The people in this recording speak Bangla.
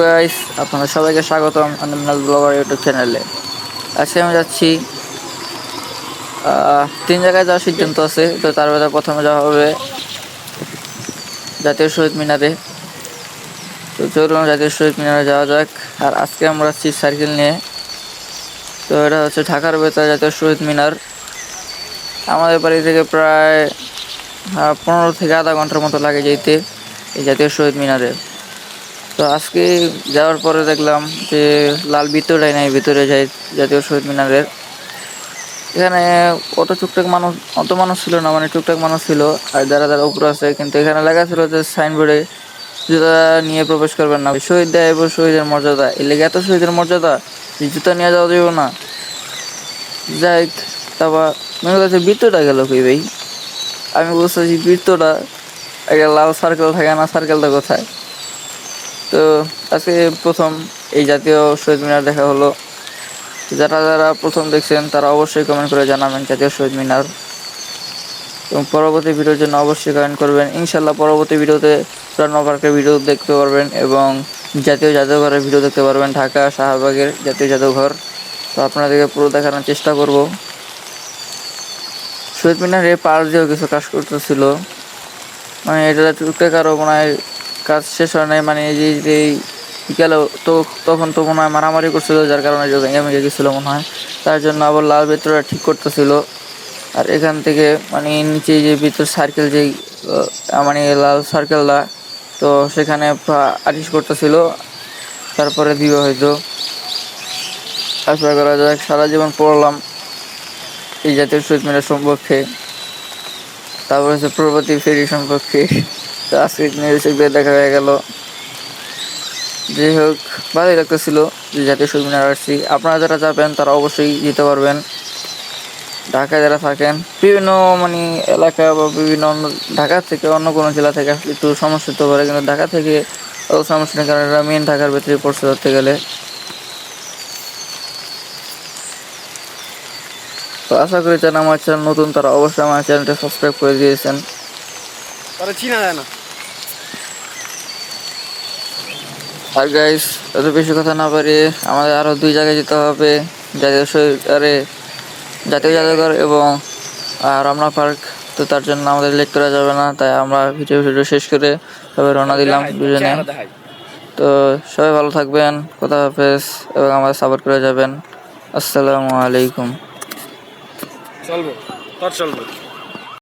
গাইস আপনাদের সবাইকে স্বাগতম ব্লগার ইউটিউব চ্যানেলে। আজকে আমি যাচ্ছি তিন জায়গায় যাওয়ার সিদ্ধান্ত আছে, তো তার মধ্যে প্রথমে যাওয়া হবে জাতীয় শহীদ মিনারে। তো চলুন জাতীয় শহীদ মিনারে যাওয়া যাক। আর আজকে আমরা যাচ্ছি সাইকেল নিয়ে। তো এটা হচ্ছে ঢাকার ভেতরে জাতীয় শহীদ মিনার। আমাদের বাড়ি থেকে প্রায় পনেরো থেকে আধা ঘণ্টার মতো লাগে যেতে এই জাতীয় শহীদ মিনারে। তো আজকে যাওয়ার পরে দেখলাম যে লাল ভিতরে নাই, ভিতরে যাই জাতীয় শহীদ মিনারের। এখানে অত টুকটাক মানুষ, অত মানুষ ছিল না মানে টুকটাক মানুষ ছিল, আর যারা যারা উপরে আছে, কিন্তু এখানে লেখা ছিল যে সাইনবোর্ডে জুতা নিয়ে প্রবেশ করবেন না। শহীদ দেয় এবং শহীদের মর্যাদা। এর লেগে এত শহীদের মর্যাদা, যে জুতা নিয়ে যাওয়া যাবে না। যাই তারপর মনে কাছে বৃত্তটা গেল কই ভাই? আমি বুঝতেছি বৃত্তটা একটা লাল সার্কেল থাকে না সার্কেলটা কোথায়? তো আজকে প্রথম এই জাতীয় শহীদ মিনার দেখা হলো। যারা যারা প্রথম দেখছেন, তারা অবশ্যই কমেন্ট করে জানাবেন জাতীয় শহীদ মিনার। এবং পরবর্তী ভিডিওর জন্য অবশ্যই কমেন্ট করবেন। ইনশাল্লাহ পরবর্তী ভিডিওতে পুরানো পার্কের ভিডিও দেখতে পারবেন এবং জাতীয় জাদুঘরের ভিডিও দেখতে পারবেন ঢাকা শাহবাগের জাতীয় জাদুঘর। তো আপনাদেরকে পুরো দেখানোর চেষ্টা করব। শহীদ মিনারে পার দিয়েও কিছু কাজ করতেছিল। মানে এটা টুকটাক আরও মনে হয় কাজ শেষ হয় নাই মানে এই যে, এই তো তখন তো মনে হয় মারামারি করছিল, যার কারণে ভেঙে গেছিল মনে হয়। তার জন্য আবার লাল বেতরা ঠিক করতেছিল। আর এখান থেকে মানে নিচে যে ভিতর সার্কেল যেই মানে লাল সার্কেলটা তো সেখানে আটিশ করতেছিল। তারপরে দিবে হয়তো আশা করা যাক সারা জীবন পড়লাম এই জাতীয় শহীদ মিনার সম্পর্কে। তারপর হচ্ছে প্রগতি ফেরি সম্পর্কে। তো আজকে নিউজ দেখা হয়ে গেল। যাই হোক, ভালোই লাগতেছিল যে জাতীয় শহীদ মিনার আসছি আপনারা যারা যাবেন, তারা অবশ্যই যেতে পারবেন। ঢাকায় যারা থাকেন, বিভিন্ন মানে এলাকা বা বিভিন্ন অন্য ঢাকা থেকে অন্য কোনো জেলা থেকে আসলে একটু সমস্যা হতে পারে। কিন্তু ঢাকা থেকে সমস্যা নেই, কারণ এটা মেন ঢাকার ভেতরে পড়ছে ধরতে গেলে। তো আশা করি যারা আমার চ্যানেল নতুন, তারা অবশ্যই আমার চ্যানেলটা সাবস্ক্রাইব করে দিয়েছেন। তারা চিনা যায় না। আর গাইস এত বেশি কথা না পারি আমাদের আরও দুই জায়গায় যেতে হবে জাতীয় আরে জাতীয় জাদুঘর এবং রমনা পার্ক। তো তার জন্য আমাদের লেট করা যাবে না তাই আমরা ভিডিও ভিডিও শেষ করে তবে রওনা দিলাম দুজনে। তো সবাই ভালো থাকবেন কথা হাফেজ এবং আমাদের সাপোর্ট করে যাবেন। আসসালামু আলাইকুম। চলবো তোর চলবো।